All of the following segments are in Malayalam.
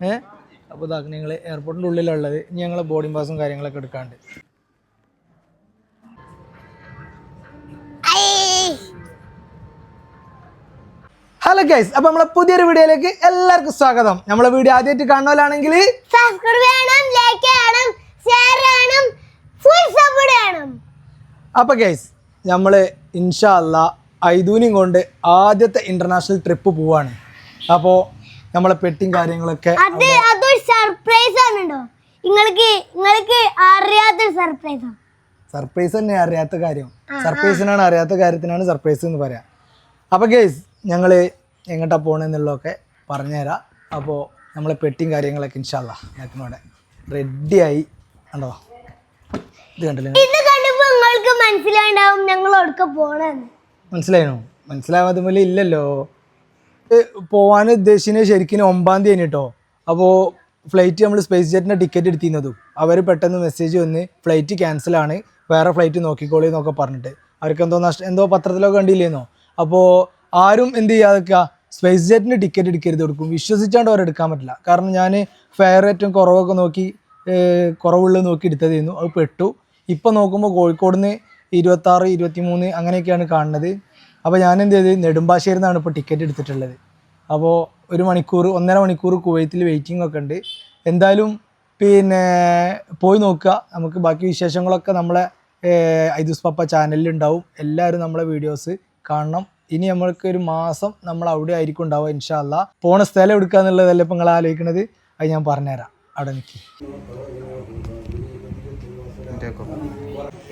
ഏ? അപ്പോൾ ഇതാ നിങ്ങൾ എയർപോർട്ടിന്റെ ഉള്ളിലുള്ളത്. ഇനി ഞങ്ങൾ ബോർഡിംഗ് പാസും കാര്യങ്ങളൊക്കെ എടുക്കാണ്ട്. ഹലോ ഗൈസ് അപ്പൊ നമ്മളെ പുതിയൊരു വീഡിയോയിലേക്ക് എല്ലാവർക്കും സ്വാഗതം. നമ്മളെ വീഡിയോ ആദ്യമായിട്ട് കാണുന്നവരാണെങ്കിൽ അപ്പൊ ഗൈസ് നമ്മൾ ഇൻഷാല്ല ഐദൂനിയും ഐദൂനും കൊണ്ട് ആദ്യത്തെ ഇന്റർനാഷണൽ ട്രിപ്പ് പോവാണ്. അപ്പോൾ നമ്മളെ പെട്ടിയും കാര്യങ്ങളൊക്കെ അത് അതൊരു സർപ്രൈസ് ആണ് നിങ്ങൾക്ക് നിങ്ങൾക്ക് അറിയാത്തൊരു സർപ്രൈസ് സർപ്രൈസ് തന്നെ അറിയാത്ത കാര്യം. സർപ്രൈസിനാണ് അറിയാത്ത കാര്യത്തിനാണ് സർപ്രൈസ് എന്ന് പറയാം. അപ്പോൾ ഗേസ് ഞങ്ങൾ എങ്ങോട്ടാ പോകണമെന്നുള്ളതൊക്കെ പറഞ്ഞുതരാം. അപ്പോൾ നമ്മളെ പെട്ടിയും കാര്യങ്ങളൊക്കെ ഇൻഷാല്ല ഞങ്ങൾക്കിവിടെ റെഡിയായി കണ്ടോ? ഇത് കണ്ടില്ലേ? ഇത് കണ്ടപ്പോ നിങ്ങൾക്ക് മനസ്സിലായിണ്ടാവും ഞങ്ങൾ എവിടെ മനസ്സിലായോ മനസ്സിലാവാതെ പോലെ ഇല്ലല്ലോ. പോകാൻ ഉദ്ദേശിച്ചു ശരിക്കും ഒമ്പാം തീയതി കേട്ടോ. അപ്പോൾ ഫ്ലൈറ്റ് നമ്മൾ സ്പേസ് ജെറ്റിന്റെ ടിക്കറ്റ് എടുത്തിരുന്നതും. അവർ പെട്ടെന്ന് മെസ്സേജ് വന്ന് ഫ്ലൈറ്റ് ക്യാൻസലാണ് വേറെ ഫ്ലൈറ്റ് നോക്കിക്കോളി എന്നൊക്കെ പറഞ്ഞിട്ട്. അവർക്ക് എന്തോ നഷ്ടം എന്തോ പത്രത്തിലൊക്കെ കണ്ടില്ലേന്നോ? അപ്പോൾ ആരും എന്ത് ചെയ്യാതൊക്കെ സ്പേസ് ജെറ്റിന് ടിക്കറ്റ് എടുക്കരുത് കൊടുക്കും. വിശ്വസിച്ചാണ്ട് അവർ എടുക്കാൻ പറ്റില്ല. കാരണം ഞാൻ ഫെയർ ഏറ്റവും കുറവൊക്കെ നോക്കി കുറവുള്ളത് നോക്കി എടുത്തതായിരുന്നു. അത് പെട്ടു. ഇപ്പം നോക്കുമ്പോൾ കോഴിക്കോട് നിന്ന് ഇരുപത്താറ് ഇരുപത്തി മൂന്ന് അങ്ങനെയൊക്കെയാണ് കാണുന്നത്. അപ്പോൾ ഞാൻ എന്ത് ചെയ്ത്? നെടുമ്പാശ്ശേരി നിന്നാണ് ഇപ്പോൾ ടിക്കറ്റ് എടുത്തിട്ടുള്ളത്. അപ്പോൾ ഒരു മണിക്കൂർ ഒന്നര മണിക്കൂർ കുവൈത്തിൽ വെയിറ്റിംഗ് ഒക്കെ ഉണ്ട്. എന്തായാലും പിന്നെ പോയി നോക്കുക. നമുക്ക് ബാക്കി വിശേഷങ്ങളൊക്കെ നമ്മളെ ഐദുസ് പപ്പ ചാനലിൽ ഉണ്ടാവും. എല്ലാവരും നമ്മളെ വീഡിയോസ് കാണണം. ഇനി നമ്മൾക്ക് ഒരു മാസം നമ്മൾ അവിടെ ആയിരിക്കും ഉണ്ടാവുക ഇൻഷാല്ല പോണ സ്ഥലം എടുക്കുക എന്നുള്ളതല്ല ഇപ്പം നിങ്ങൾ ആലോചിക്കുന്നത് അത് ഞാൻ പറഞ്ഞുതരാം. അവിടെ നിൽക്കി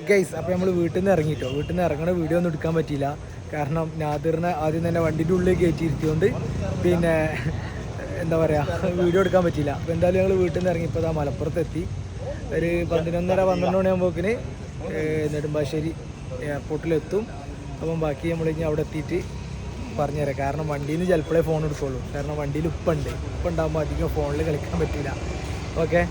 ഗൈസ് അപ്പോൾ നമ്മൾ വീട്ടിൽ നിന്ന് ഇറങ്ങിയിട്ടോ വീട്ടിൽ നിന്ന് ഇറങ്ങണ വീഡിയോ ഒന്നും എടുക്കാൻ പറ്റിയില്ല. കാരണം നാദിറിനെ ആദ്യം തന്നെ വണ്ടിന്റെ ഉള്ളിൽ കയറ്റി ഇരുത്തിയോണ്ട് പിന്നെ എന്താ പറയുക വീഡിയോ എടുക്കാൻ പറ്റിയില്ല. അപ്പോൾ എന്തായാലും ഞങ്ങൾ വീട്ടിൽ നിന്ന് ഇറങ്ങി ദാ മലപ്പുറത്ത് എത്തി. ഒരു പതിനൊന്നര പന്ത്രണ്ട് മണിയാകുമ്പോക്കിന് നെടുമ്പാശ്ശേരി എയർപോർട്ടിലെത്തും അപ്പം ബാക്കി നമ്മൾ ഇനി അവിടെ എത്തിയിട്ട് പറഞ്ഞുതരാം. കാരണം വണ്ടിയിൽ നിന്ന് ചിലപ്പോഴേ ഫോൺ എടുക്കുള്ളൂ. കാരണം വണ്ടിയിൽ ഉപ്പുണ്ട് ഉപ്പുണ്ടാകുമ്പോൾ അധികം ഫോണിൽ കളിക്കാൻ പറ്റില്ല. ഓക്കെ?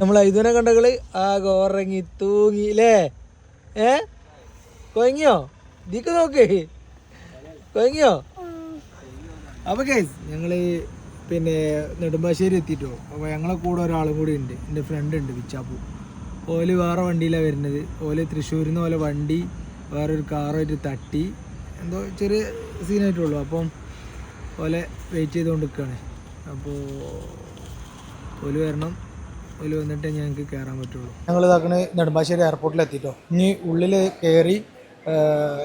നമ്മൾ ഐതുവിനെ കണ്ടകൾ ആ ഗോറങ്ങി തൂങ്ങി അല്ലേ ഏ? കൊയങ്ങിയോ? ഇതിക്ക് നോക്ക്. കൊയങ്ങിയോ? അപ്പൊ കേസ് ഞങ്ങൾ പിന്നെ നെടുമ്പാശ്ശേരി എത്തിയിട്ടോ അപ്പോൾ ഞങ്ങളെ കൂടെ ഒരാളും കൂടി ഉണ്ട്. എന്റെ ഫ്രണ്ട് ഉണ്ട് വിച്ചാപ്പു. ഓൽ വേറെ വണ്ടിയിലാണ് വരുന്നത്. ഓൽ തൃശ്ശൂരിൽ നിന്ന് പോലെ വണ്ടി വേറൊരു കാറായിട്ട് തട്ടി. എന്തോ ചെറിയ സീനായിട്ടുള്ളൂ അപ്പം ഓലെ വെയിറ്റ് ചെയ്തുകൊണ്ട് നിൽക്കുകയാണ് അപ്പോൾ ഓൽ വരണം. ഓൽ വന്നിട്ടേ ഞങ്ങൾക്ക് കയറാൻ പറ്റുള്ളൂ. ഞങ്ങൾ ഇതാക്കണ നെടുമ്പാശ്ശേരി എയർപോർട്ടിൽ എത്തിയിട്ടോ ഇനി ഉള്ളിൽ കയറി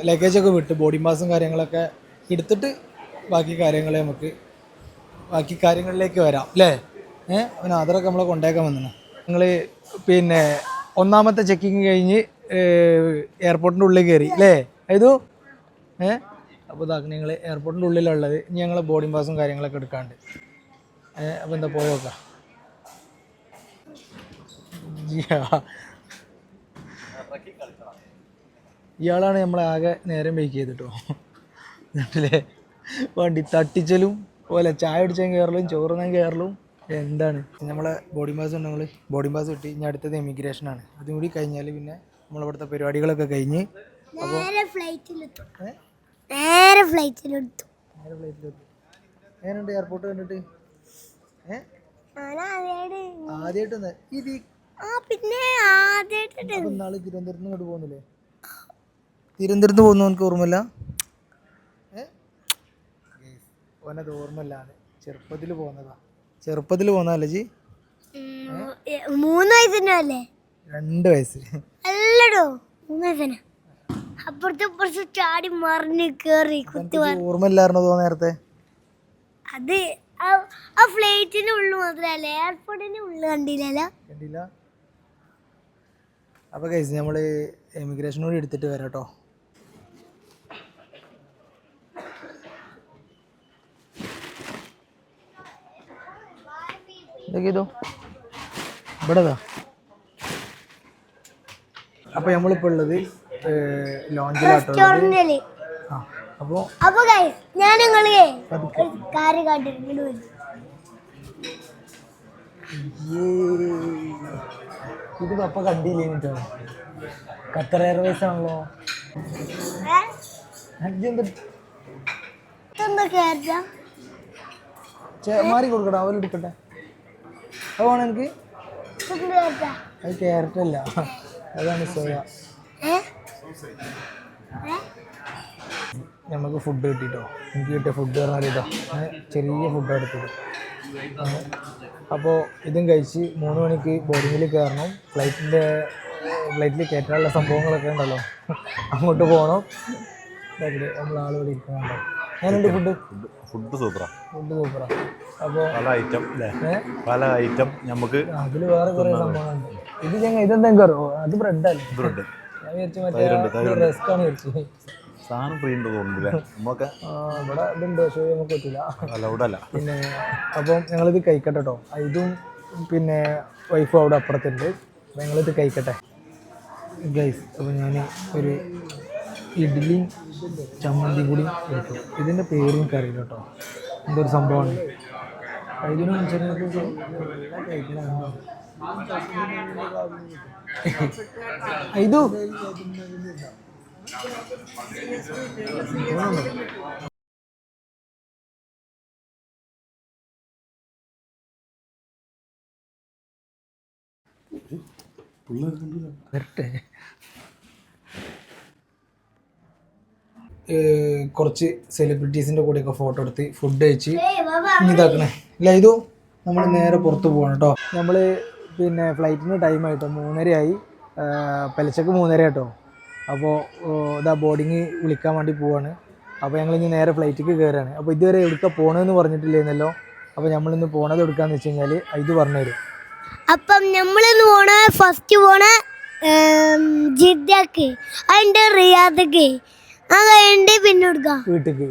ലഗേജൊക്കെ വിട്ട് ബോഡി മാസും കാര്യങ്ങളൊക്കെ എടുത്തിട്ട് ബാക്കി കാര്യങ്ങളെ നമുക്ക് ബാക്കി കാര്യങ്ങളിലേക്ക് വരാം അല്ലേ ഏഹ് അവന് ആധാറൊക്കെ നമ്മളെ കൊണ്ടേക്കാൻ വന്നു ഞങ്ങൾ പിന്നെ ഒന്നാമത്തെ ചെക്കിങ് കഴിഞ്ഞ് എയർപോർട്ടിന്റെ ഉള്ളിൽ കയറി അല്ലേ ഏതു? ഏഹ് അപ്പോൾ ഇതാക്കി നിങ്ങൾ എയർപോർട്ടിന്റെ ഉള്ളിലുള്ളത്. ഇനി ഞങ്ങൾ ബോഡി പാസും കാര്യങ്ങളൊക്കെ എടുക്കാണ്ട്. അപ്പോൾ എന്താ പോയി നോക്കാം. ഇയാളാണ് നമ്മളെ ആകെ നേരം വെയിറ്റ് ചെയ്തിട്ടോ. എന്നിട്ടില്ലേ വണ്ടി തട്ടിച്ചലും പോലെ ചായ അടിച്ചാൽ കയറലും ചോറുന്നാൻ കയറലും എന്താണ്? നമ്മളെ ബോഡി പാസ് ഉണ്ടെങ്കിൽ ബോഡി പാസ് കിട്ടി ഇനി അടുത്തത് എമിഗ്രേഷൻ ആണ്. അതും കൂടി കഴിഞ്ഞാൽ പിന്നെ നമ്മളിവിടുത്തെ പരിപാടികളൊക്കെ കഴിഞ്ഞ് ഫ്ലൈറ്റിലെത്തും നേരെ നേരെ എങ്ങനെയുണ്ട് എയർപോർട്ട് കണ്ടിട്ട്? ഏ? ഞാനാദ്യമായിട്ട് ആദ്യമായിട്ട് ഇത് പിന്നെ ആദ്യമായിട്ട് തിരുവനന്തപുരത്ത് ഇങ്ങോട്ട് പോകുന്നില്ലേ? തിരുവനന്തപുരത്ത് പോകുന്ന എനിക്ക് ഓർമ്മയില്ല? ഓനത് ഓർമ്മയില്ലാണ് ചെറുപ്പത്തിൽ പോകുന്നതാ. ചെറുപ്പത്തിൽ പോകുന്നതല്ലേ ജി? മൂന്ന് വയസ്സിനല്ലേ രണ്ട് വയസ്സ് അല്ലടോ മൂന്ന് വയസ്സിന്. അപ്പുറത്തെ ഇപ്പുറത്ത് ചാടി മറിഞ്ഞ് കേറി കുത്തി ഓർമ്മയില്ലായിരുന്നു തോ നേരത്തെ? അത് ആ- ഫ്ലൈറ്റിന് ഫ്ലൈറ്റിന്റെ ഉള്ളു മാത്രല്ലേ? എയർപോർട്ടിന്റെ ഉള്ളു കണ്ടില്ലല്ലോ? കണ്ടില്ല. അപ്പോൾ കഴിച്ച് നമ്മൾ എമിഗ്രേഷൻ കൂടി എടുത്തിട്ട് വരാം കേട്ടോ ഇതൊക്കെ ഇതോ? ഇവിടെ അപ്പോൾ നമ്മളിപ്പോൾ ഉള്ളത് ലോഞ്ചിലാട്ടോ റെസ്റ്റോറന്റിൽ ആ അപ്പോൾ അപ്പൊ ഞാൻ നിങ്ങളെ കാര്യം കാട്ടിട്ട് വരും. ഇത് പപ്പ കണ്ടില്ലേ കേട്ടോ ഖത്തർ എയർവേസ് ആണല്ലോ. മാറി കൊടുക്കട്ടെ അവരെടുക്കട്ടെ അത് വേണം എനിക്ക് അത് ക്യാരറ്റ് അല്ല. അതാണ് സോയ. നമുക്ക് ഫുഡ് കിട്ടിട്ടോ. എനിക്ക് കിട്ടിയ ഫുഡ് പറഞ്ഞാൽ ഇതാ. ചെറിയ ഫുഡ് എടുത്തത്. അപ്പോൾ ഇതും കഴിച്ച് മൂന്ന് മണിക്ക് ബോർഡിങ്ങിൽ കയറണം ഫ്ലൈറ്റിന്റെ ഫ്ലൈറ്റിൽ കയറ്റാനുള്ള സംഭവങ്ങളൊക്കെ ഉണ്ടല്ലോ. അങ്ങോട്ട് പോകണം നമ്മൾ ആളുകൾ ഇരിക്കുന്നുണ്ടോ. ഞാനുണ്ട് ഫുഡ് ഫുഡ് സൂപ്പറാ. ഫുഡ് സൂപ്പറാ. അപ്പോൾ പല ഐറ്റം പല ഐറ്റം നമുക്ക് അതിൽ വേറെ കുറേ സംഭവങ്ങളുണ്ട്. ഇത് ഞങ്ങൾ ഇതെന്താ അറിയോ? അത് ബ്രെഡല്ലേ ബ്രെഡ് ഞാൻ വിചാരിച്ചു മറ്റേ ആണ് വിചാരിച്ചു സാധനം ഫ്രീ ഉണ്ട് തോന്നുന്നില്ല? നമ്മളൊക്കെ ആ, ഇവിടെ ഇതുണ്ട് പക്ഷേ നമുക്ക് പറ്റില്ല അല്ല പിന്നെ അപ്പം ഞങ്ങളിത് കഴിക്കട്ടെ കേട്ടോ ഇതും പിന്നെ വൈഫും അവിടെ അപ്പുറത്തുണ്ട്. അപ്പം ഞങ്ങളിത് കഴിക്കട്ടെ. ഗൈസ് അപ്പോൾ ഞാൻ ഒരു ഇഡ്ഡലിയും ചമ്മന്തി കൂടി കഴിക്കും. ഇതിന്റെ പേര് എനിക്കറിയില്ല കേട്ടോ എന്തൊരു സംഭവമാണ്. ഇതിനും ചെറിയ ഇതു വരട്ടെ. സെലിബ്രിറ്റീസിന്റെ കുറച്ച് സെലിബ്രിറ്റീസിന്റെ കൂടെയൊക്കെ ഫോട്ടോ എടുത്ത് ഫുഡ് കഴിച്ച് ഇതാക്കണേ. ഇല്ല ഇതു നമ്മൾ നേരെ പുറത്ത് പോകണം കേട്ടോ. നമ്മൾ പിന്നെ ഫ്ലൈറ്റിന് ടൈം ആയിട്ടോ? മൂന്നരയായി. പലിശക്ക് മൂന്നര കേട്ടോ. അപ്പോൾ ഇതാ ബോർഡിങ് വിളിക്കാൻ വേണ്ടി പോവാണ്. അപ്പോൾ ഞങ്ങൾ ഇനി നേരെ ഫ്ലൈറ്റിക്ക് കയറുകയാണ് അപ്പോൾ ഇതുവരെ എടുക്കാൻ പോകണമെന്ന് പറഞ്ഞിട്ടില്ലായിരുന്നല്ലോ അപ്പോൾ നമ്മളിന്ന് പോണത് എടുക്കാന്ന് വെച്ച് കഴിഞ്ഞാൽ ഇത് പറഞ്ഞു തരും. അപ്പം നമ്മളിന്ന് പോണ ഫസ്റ്റ് പോണ ജിദ്ദക്ക്. അതിന്റെ റിയാദക്ക്. ആ കഴിഞ്ഞിട്ട് പിന്നെ എടുക്കാം വീട്ടിക്ക്.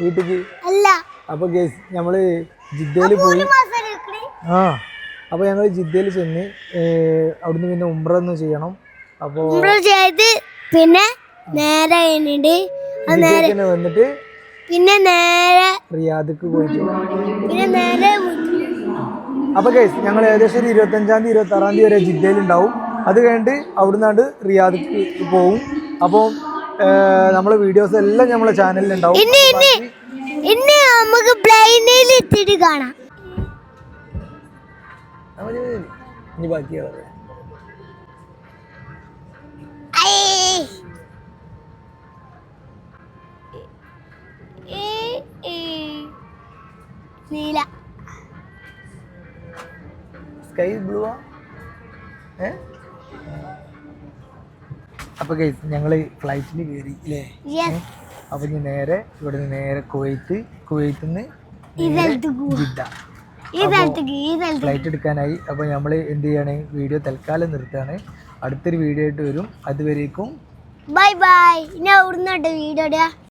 വീട്ടിക്ക്. അല്ല. അപ്പോൾ ഗേസ് നമ്മൾ ജിദ്ദയിൽ പോയി. ആ. അപ്പോൾ ഞങ്ങൾ ജിദ്ദയിൽ ചെന്ന് അവിടുന്ന് പിന്നെ ഉംറ ഒന്ന് ചെയ്യണം. അപ്പോൾ ചെയ്ത് പിന്നെ നേരെ കഴിഞ്ഞിട്ട് നേരെ വന്നിട്ട് പിന്നെ നേരെ റിയാദിക്ക് പോയിട്ട് പിന്നെ നേരെ അപ്പൊ ഗൈസ് ഞങ്ങൾ ഏകദേശം ഒരു ഇരുപത്തഞ്ചാം തീയതി ഇരുപത്തി ആറാം തീയതി വരെ ജിദ്ദയിൽ ഉണ്ടാവും. അത് കഴിഞ്ഞിട്ട് അവിടുന്നാണ്ട് റിയാദിക്ക് പോവും. അപ്പോൾ നമ്മളെ വീഡിയോസ് എല്ലാം നമ്മളെ ചാനലിൽ ഉണ്ടാവും. ഇനി ഇനി ഇനി നമുക്ക് പ്ലെയിനിൽ എത്തിയിട്ട് കാണാം. ഇനി ബാക്കി നീല. സ്കൈ ബ്ലൂ ഏ? അപ്പൊ ഗൈസ് ഞങ്ങൾ ഫ്ലൈറ്റിൽ കയറി അല്ലേ അപ്പൊ ഇനി നേരെ ഇവിടെ നിന്ന് നേരെ കുവൈത്ത് കുവൈത്തിൽ നിന്ന് ഫ്ലൈറ്റ് എടുക്കാനായി അപ്പൊ നമ്മൾ എന്ത് ചെയ്യാണ്? വീഡിയോ തൽക്കാലം നിർത്താണ് അടുത്തൊരു വീഡിയോ ആയിട്ട് വരും. അതുവരേക്കും ബൈ ബൈ അവിടുന്ന് വീഡിയോ